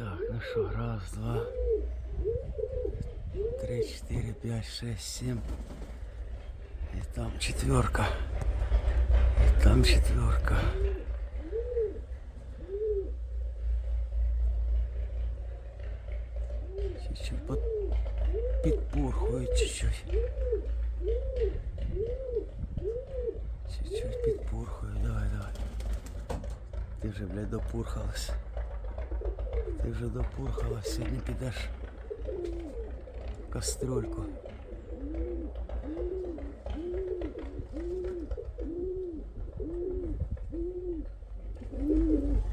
Так, ну що, раз, два, три, чотири, п'ять, шесть, сім. І там четверка. І там четверка. Чуть-чуть под... підпурхують чуть-чуть. Чуть-чуть підпурхую, давай, давай. Ти вже, блядь, допурхалась. Ти вже допурхалась, сьогодні підеш в кастрюльку.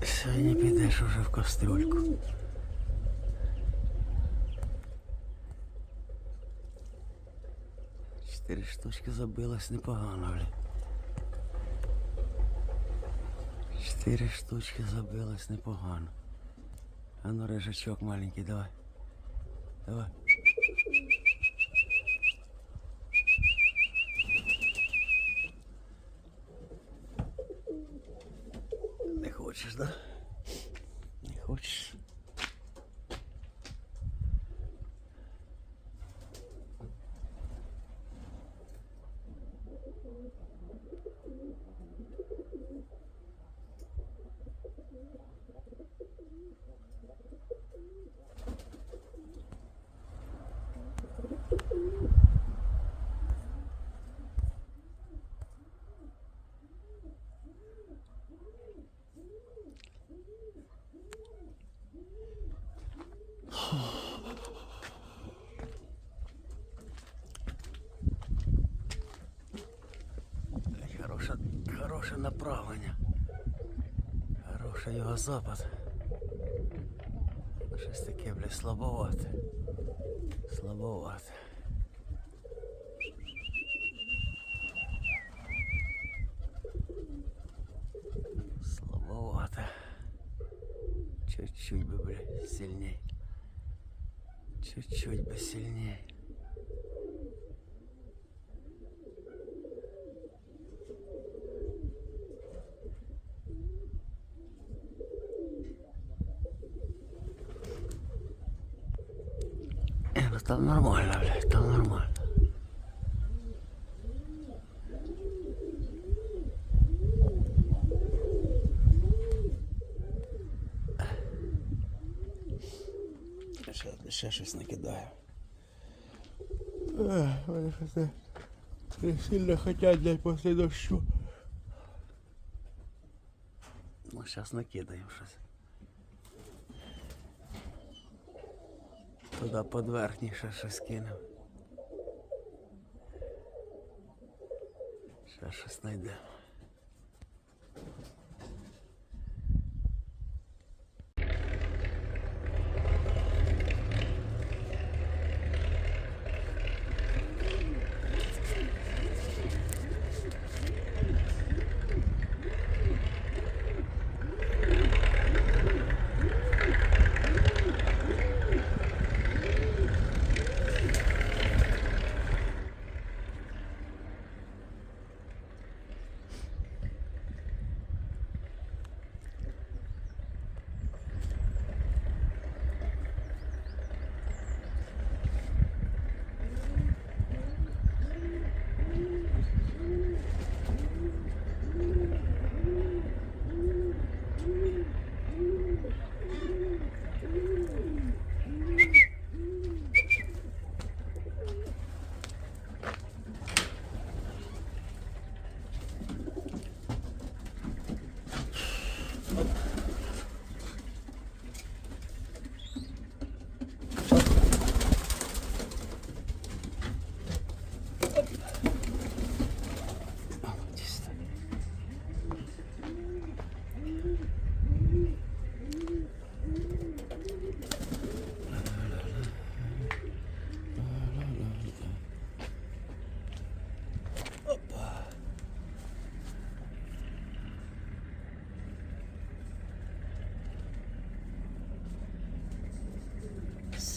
Сьогодні підеш уже в кастрюльку. Чотири штучки забилось непогано, блядь. Чотири штучки забилось непогано. А ну рыжачок маленький, давай. Давай. Не хочешь, да? Не хочеш. Блядь, Хороше, хороше направлення. Хороший його запад. Щось таке, блядь, слабовате. Слабовате. Слабовато. Чуть-чуть бы, блядь, сильней. Чуть-чуть бы сильней. Там нормально, блядь, там нормально. Ще, ще щось накидаю. Вони щось не, сильно хотять дать після дощу. Ну, зараз накидаємо щось. Туди подверхніше щось кинемо. Ще щось знайдемо.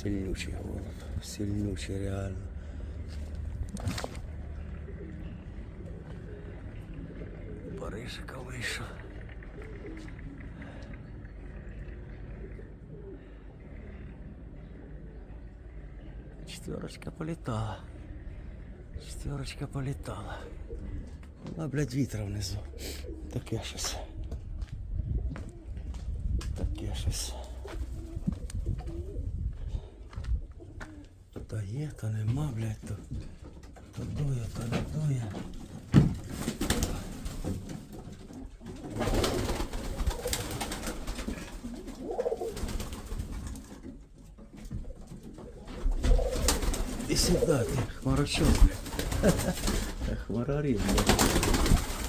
Сильнючий голуб, сильнючий реально. Парижика вышел. Четверочка полетала. Четверочка полетала. Була, блядь, вітра внизу. сейчас. Так я сейчас. То є, то нема, блядь, то, то дує, то не дує. І сюди ти, хмарочок. Хмарарі, блядь.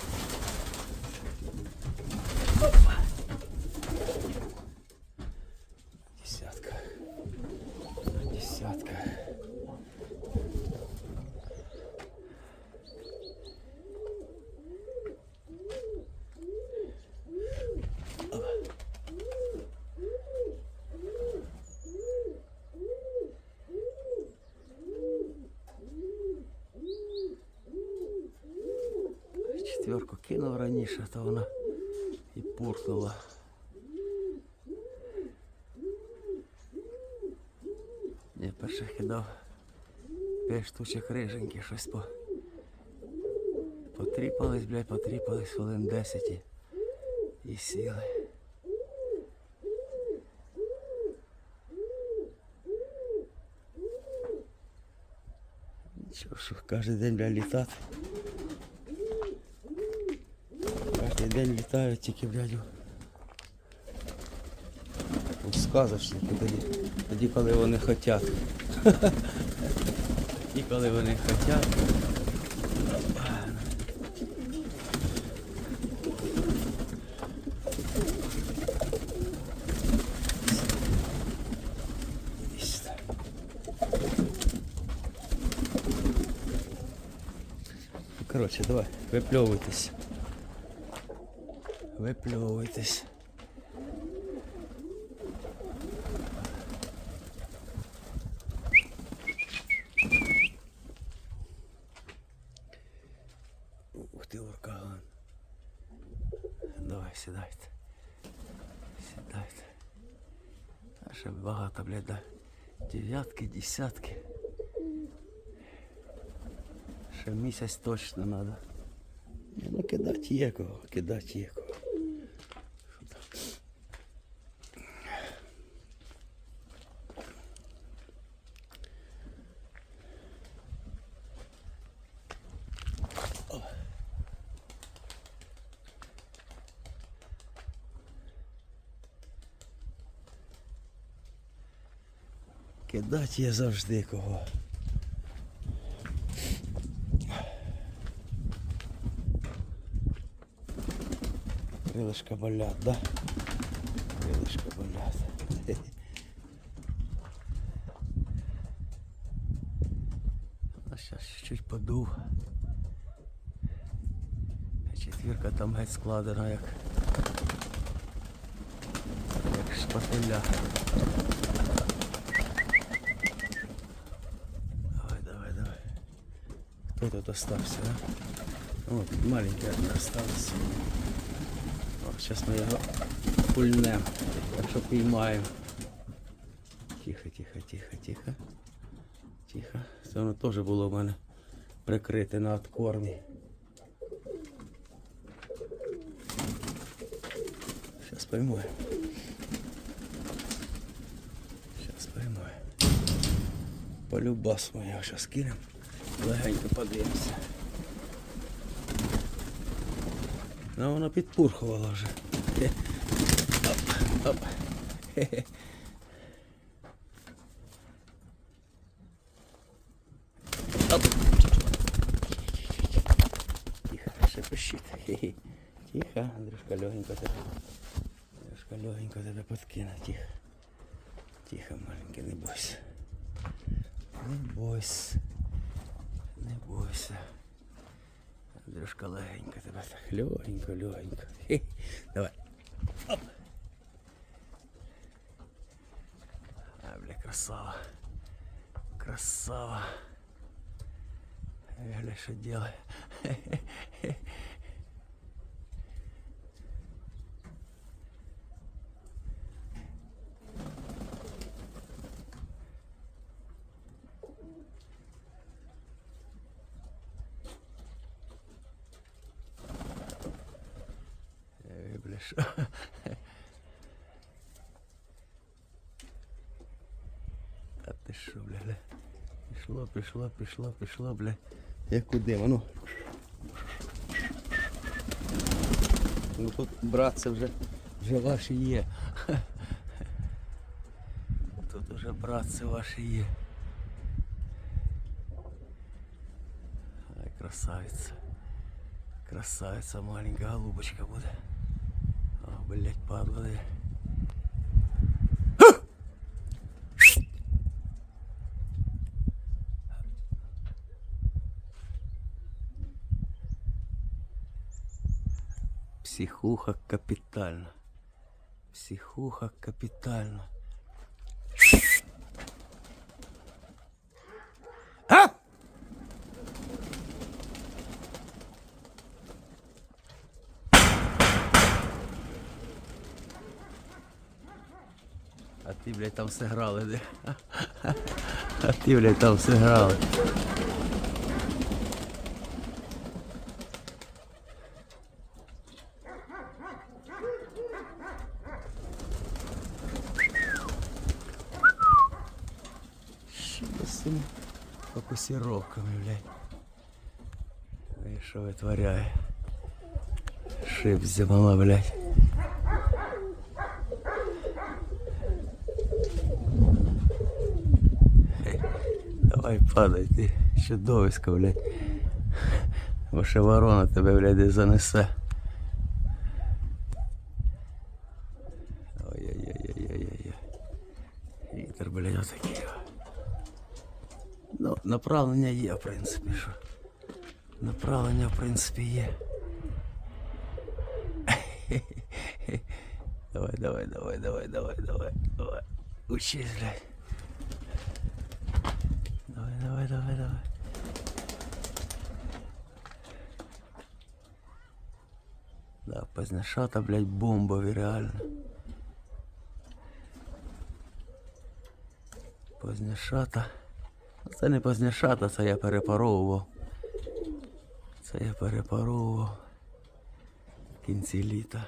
Раніше, то вона і пуркнула. Я перше кидав п'ять штучок риженьки, щось по... потріпались, блядь, потріпались хвилин 10 і, і сіли. Що кожен день, блядь, літати. Кожен день літають тільки, блядь, у- у сказочники тоді, тоді, коли вони хотять. І коли вони хотять. Ну, Коротше, давай, випльовуйтесь. Випльовуйтесь. Ух ти, уркаган. Давай, сідайте. Сідайте. А ще багато, блядь, да. Дев'ятки, десятки. Ще місяць точно треба. Ну, кидати є кого, кидати є кого. Кидати є завжди кого. Крилишка болят, да? Крилишка болят. А сейчас чуть-чуть подув. Четвірка там геть складена як. Як шпателя. Давай, давай, давай. Кто тут остался, а? Вот, маленький один остался. О, зараз ми його пульнемо, якщо піймаємо. Тихо, тихо, тихо, тихо. Тихо. Це воно теж було в мене прикрите на откормі. Зараз поймаємо. Зараз поймаємо. Полюбас ми його зараз кинемо. Легенько подивимося. Ну, воно підпурхувало вже. Хе. Оп, оп. Хе-хе. Оп. Тихо, ще пищить. Хе-хе. Тихо, Андрюшка легенько тебе. Андрюшка легенько тебе подкине. Тихо. Тихо, маленький, не бойся. Не бойся. Бойся. Андрюшка легенько тебе так. Легенько, легенько. Хе. Давай. Оп. А, бля, красава. Красава. Гля, что делает. Що? Та ти що, бля, бля. Пішло, пішло, пішло, пішло, бля. Як куди, ну. Ну тут, братці, вже, вже ваші є. Тут уже братці ваші є. Ай, красавица. Красавица, маленькая голубочка буде. блядь, падлы. Психуха капитально. Психуха капитально. Блядь, там все грали? А ти, блядь, там все грали. Що з цими фокусировками, блядь? І що витворяє? Шип зимала, блядь. Давай падай, ти чудовисько, блядь. Ще ворона тебе, блядь, і занесе. Ой-ой-ой-ой-ой-ой. Вітер, блядь, отакий. Ну, направлення є, в принципі, що. Направлення, в принципі, є. Давай, давай, давай, давай, давай, давай, давай. Учись, блядь. Давай, давай, давай, давай. Да, поздняшата, блядь, бомбові, реально. Поздняшата. Ну, Це не поздняшата, це я перепаровував. Це я перепаровував в кінці літа.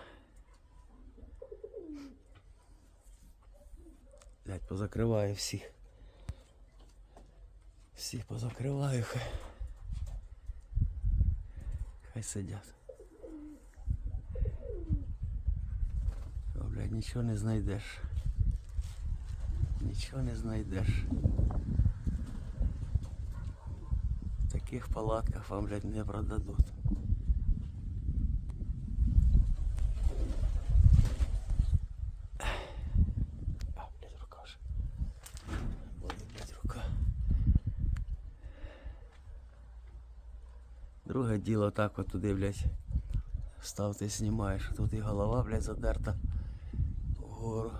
Блять, позакриваю всіх. Всіх позакриваю, хай. Хай сидять. О, блядь, нічого не знайдеш. Нічого не знайдеш. В таких палатках вам, блядь, не продадуть. Друге діло так от туди, блядь, став ти знімаєш. Тут і голова, блядь, задерта вгору.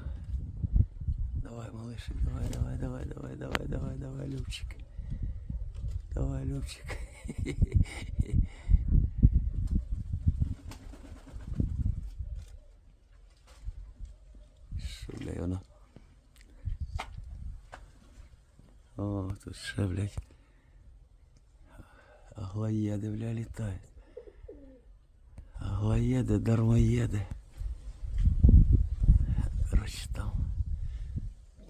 Давай, малышик, давай, давай, давай, давай, давай, давай, давай, Любчик. Давай, Любчик. Що, бля, воно? О, тут ще, блядь. Аглоеди, бля, літають. Аглоеди, дармоеди. Короче, там.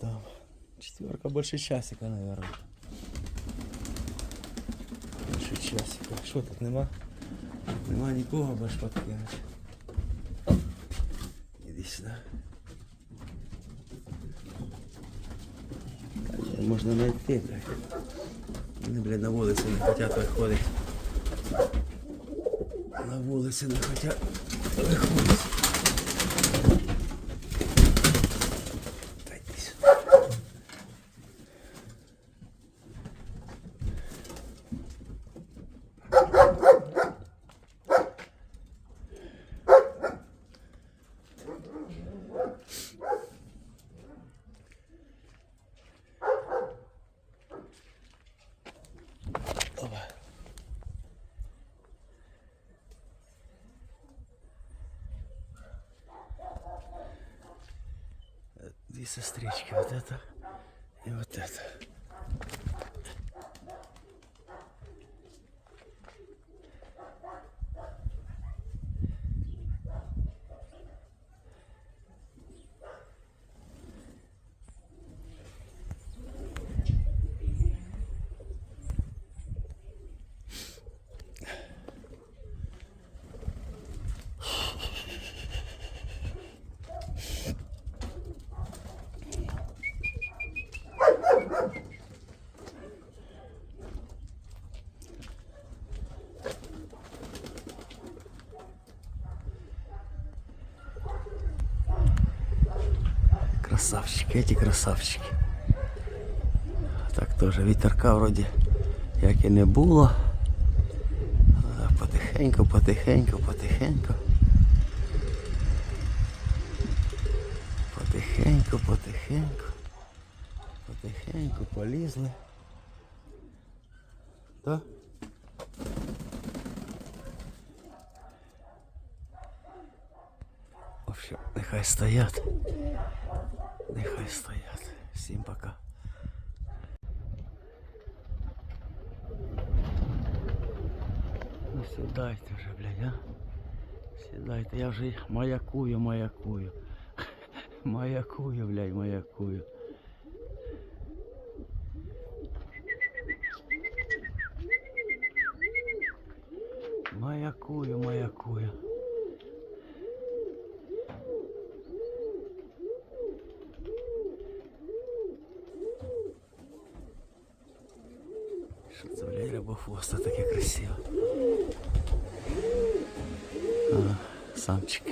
Там. Четверка больше часика, наверное. Больше часика. Що тут нема? Нема нікого, бо ж подкинуть. Іди сюди. Так, Можна знайти, блядь. Вони, блядь, на вулиці не хочуть виходити. На вулиці не хочуть виходити. Сестрички, вот это и вот это. Красавчики, эти красавчики. Так теж вітерка вроді як і не було. Потихеньку, потихеньку, потихеньку. Потихеньку, потихеньку. Потихеньку полізли. Так? общем, нехай стоять. Нехай стоять. Всім пока. Ну сідайте вже, блядь, а? Сідайте, я вже маякую, маякую. Маякую, блядь, маякую. Маякую, Рибохвоста таке красиве. А, самчик.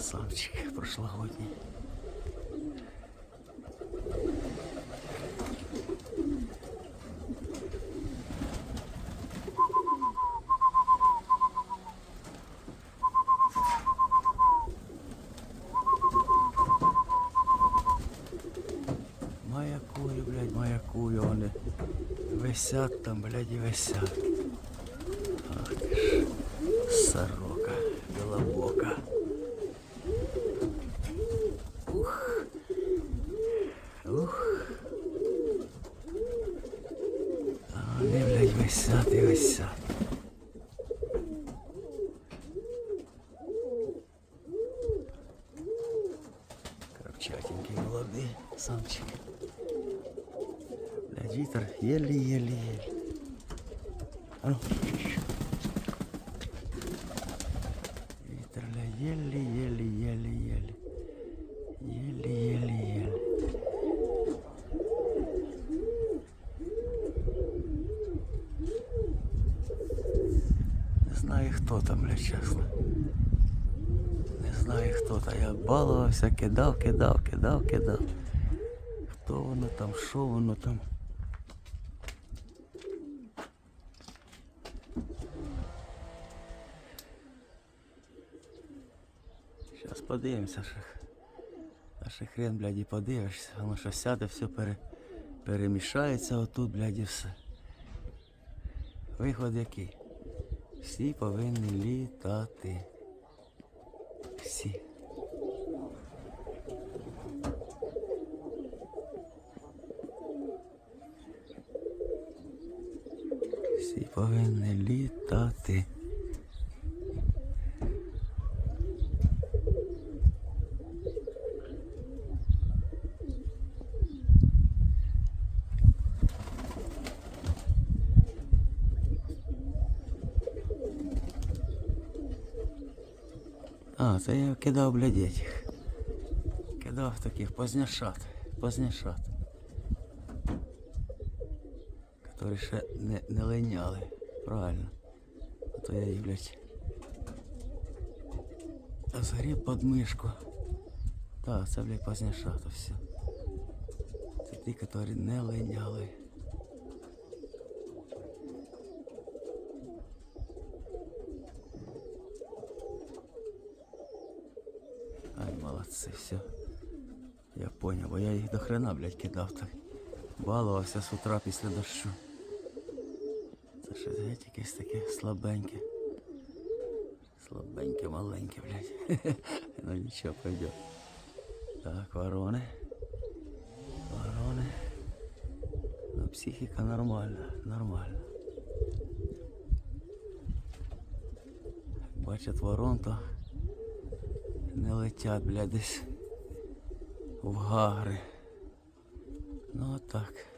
Самчик прошлогодній. Маякую, блядь, маякую, вони висять там, блядь, і висять. вітер єлі-єлі-єлі. А ну. Вітер, блядь, єлі-єлі-єлі-єлі. Єлі-єлі-єлі. Не знаю, хто там, блядь, чесно. Не знаю, хто там. Я балувався, кидав, кидав, кидав, кидав. Хто воно там, що воно там? Подивимося, що. Ще хрен, блядь, і подивишся, воно що сяде, все пере, перемішається отут, блядь, і все. Виход який? Всі повинні літати. Всі. Всі повинні літати. А, це я кидав, блядь, этих. Кидав таких поздняшат. Поздняшат. Которые ще не, не линяли. Правильно. А то я їх, блядь. Згріб под мишку. Так, це, блядь, поздняшата все. Це ті, які не линяли. Все. Я понял, бо я їх до хрена, блядь, кидав так. Балувався з утра після дощу. Це щось геть якесь таке слабеньке. Слабеньке, маленьке, блядь. ну нічого, пойдет. Так, ворони. Ворони. Ну, психіка нормальна, нормальна. Бачать ворон, то не летять, блядь, десь в гагри. Ну так.